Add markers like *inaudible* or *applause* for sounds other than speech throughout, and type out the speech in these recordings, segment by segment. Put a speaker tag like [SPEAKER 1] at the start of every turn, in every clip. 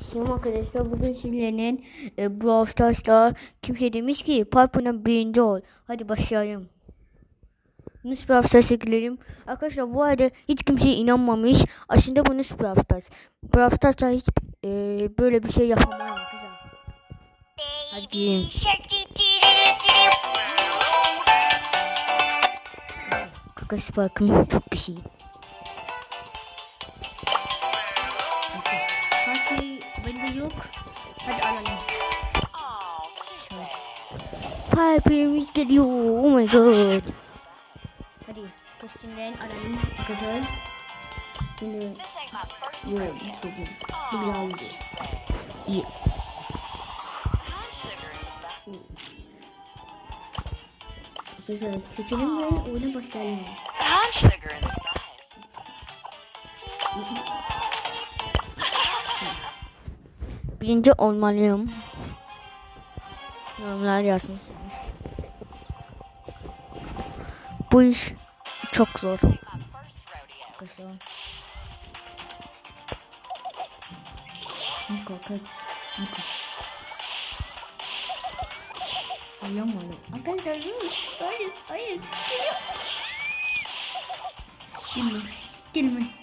[SPEAKER 1] Selam arkadaşlar bugün sizlerin e, Brawl Stars'ta kimse demiş ki Piper'ın birinci ol. Hadi başlayalım. Nus Brawl Stars'a girelim. Arkadaşlar bu arada hiç kimseye inanmamış. Aslında bu Nus Brawl Stars. Brawl Stars'ta hiç e, böyle bir şey yapamam kızım. Hadi girelim. Kaka Spark'ım çok kişi. Hadi alalım. Piper'imiz geliyor. Oh my god. Hadi kostümden alalım. Güzel. Yok. Bu. Bu biraz iyi. İyi. Güzel. Seçelim ve oyuna başlayalım. Birinci olmalıyım. Yorumlar yazmışsınız. Bu iş çok zor.
[SPEAKER 2] Rodeo.
[SPEAKER 1] Arkadaşlar. Niko kaç. Niko. Uyuyamadım. Arkadaşlar dur. Hayır, hayır. Gelme. Gelme.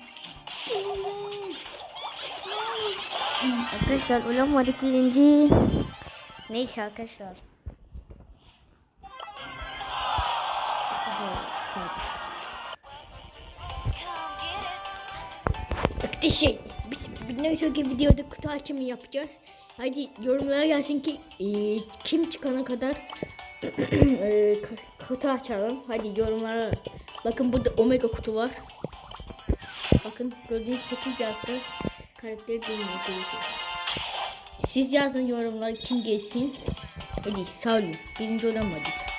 [SPEAKER 1] Arkadaşlar olamadık birinci. Neyse arkadaşlar.
[SPEAKER 3] Arkadaşlar şey, biz bundan sonraki videoda kutu açımı yapacağız. Hadi yorumlara gelsin ki e, kim çıkana kadar *clears throat* e, kutu açalım. Hadi yorumlara bakın burada omega kutu var. Bakın gördüğünüz 8 yazdı. Karakteri bilmiyor. Siz yazın yorumlara kim geçsin. Hadi sağ olun. Birinci olamadık.